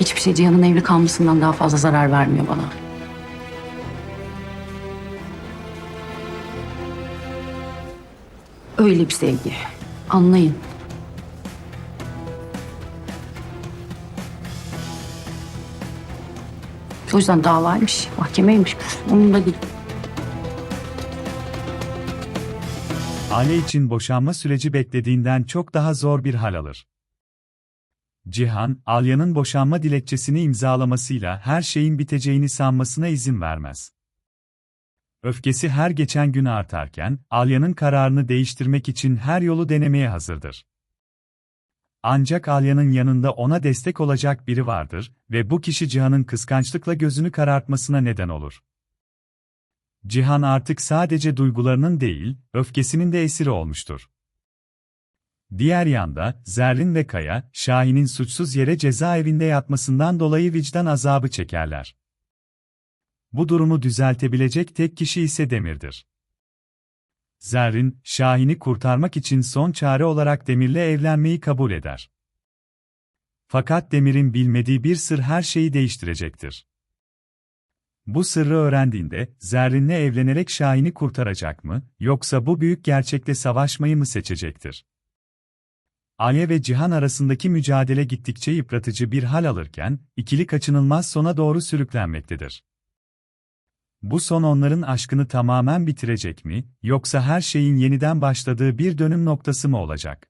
Hiçbir şey Cihan'ın evli kalmasından daha fazla zarar vermiyor bana. Öyle bir sevgi. Anlayın. O yüzden davaymış, mahkemeymiş. Onun da değil. Aile için boşanma süreci beklediğinden çok daha zor bir hal alır. Cihan, Alya'nın boşanma dilekçesini imzalamasıyla her şeyin biteceğini sanmasına izin vermez. Öfkesi her geçen gün artarken, Alya'nın kararını değiştirmek için her yolu denemeye hazırdır. Ancak Alya'nın yanında ona destek olacak biri vardır ve bu kişi Cihan'ın kıskançlıkla gözünü karartmasına neden olur. Cihan artık sadece duygularının değil, öfkesinin de esiri olmuştur. Diğer yanda, Zerrin ve Kaya, Şahin'in suçsuz yere cezaevinde yatmasından dolayı vicdan azabı çekerler. Bu durumu düzeltebilecek tek kişi ise Demir'dir. Zerrin, Şahin'i kurtarmak için son çare olarak Demir'le evlenmeyi kabul eder. Fakat Demir'in bilmediği bir sır her şeyi değiştirecektir. Bu sırrı öğrendiğinde, Zerrin'le evlenerek Şahin'i kurtaracak mı, yoksa bu büyük gerçekle savaşmayı mı seçecektir? Aya ve Cihan arasındaki mücadele gittikçe yıpratıcı bir hal alırken, ikili kaçınılmaz sona doğru sürüklenmektedir. Bu son onların aşkını tamamen bitirecek mi, yoksa her şeyin yeniden başladığı bir dönüm noktası mı olacak?